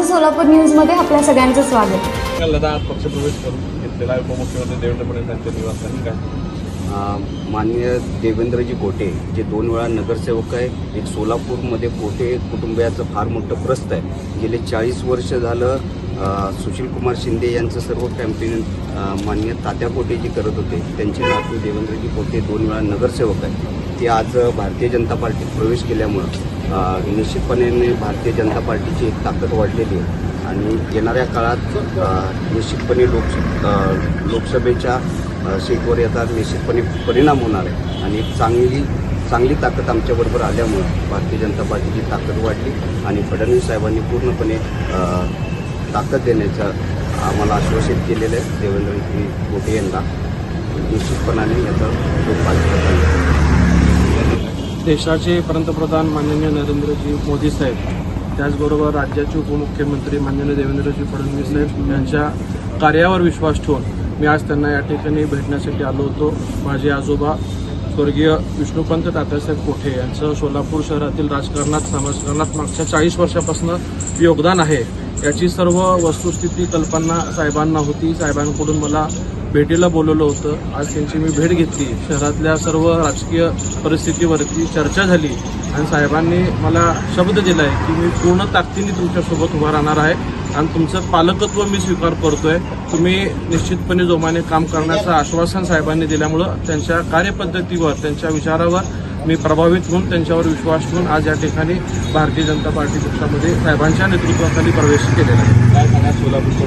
माझं सोलापूर न्यूजमध्ये आपल्या सगळ्यांचं स्वागत. लडाख पक्षप्रवेश करून घेतलेला उपमुख्यमंत्री देवेंद्र फडणवीस यांच्या निवासस्थानी. काय? माननीय देवेंद्रजी कोटे जे दोन वेळा नगरसेवक आहे एक सोलापूरमध्ये कोटे कुटुंबियाचं फार मोठं प्रस्त आहे. गेले चाळीस वर्ष झालं सुशीलकुमार शिंदे यांचं सर्व कॅम्पेन मान्य माननीय तात्या कोटे जी करत होते. त्यांचे नातू देवेंद्रजी कोटे दोन वेळा नगरसेवक आहे ते आज भारतीय जनता पार्टीत प्रवेश केल्यामुळं निश्चितपणे भारतीय जनता पार्टीची एक ताकद वाढलेली आहे. आणि येणाऱ्या काळात निश्चितपणे लोक लोकसभेच्या सीटवर याचा निश्चितपणे परिणाम होणार आहे. आणि एक चांगली चांगली ताकद आमच्याबरोबर आल्यामुळं भारतीय जनता पार्टीची ताकद वाढली आणि फडणवीस साहेबांनी पूर्णपणे ताकद देण्याचं आम्हाला आश्वासित केलेलं आहे. देवेंद्र मोठे यांना निश्चितपणाने याचा उपयोग पाहिजे देशाचे पंतप्रधान माननीय नरेंद्रजी मोदी साहेब त्याचबरोबर राज्याचे उपमुख्यमंत्री माननीय देवेंद्रजी फडणवीस साहेब यांच्या कार्यावर विश्वास ठेवून मी आज त्यांना या ठिकाणी भेटण्यासाठी आलो होतो. माझे आजोबा स्वर्गीय विष्णुपंत तात्यासाहेब कोठे यांचं सोलापूर शहरातील राजकारणात समाजकारणात मागच्या चाळीस वर्षापासून योगदान आहे. याची सर्व वस्तुस्थिती कल्पना साहेबांना होती. साहेबांकडून मला भेटीला बोलवलं होतं. आज त्यांची मी भेट घेतली. शहरातल्या सर्व राजकीय परिस्थितीवरती चर्चा झाली. आणि साहेबांनी मला शब्द दिला आहे की मी पूर्ण ताकदीने तुमच्यासोबत उभा राहणार आहे आणि तुमचं पालकत्व मी स्वीकार करतोय. तुम्ही निश्चितपणे जोमाने काम करण्याचं आश्वासन साहेबांनी दिल्यामुळं त्यांच्या कार्यपद्धतीवर त्यांच्या विचारावर मी प्रभावित होऊन त्यांच्यावर विश्वास ठेवून आज या ठिकाणी भारतीय जनता पार्टी पक्षामध्ये साहेबांच्या नेतृत्वाखाली प्रवेश केलेला आहे. काय सांगा सोलापूरच्या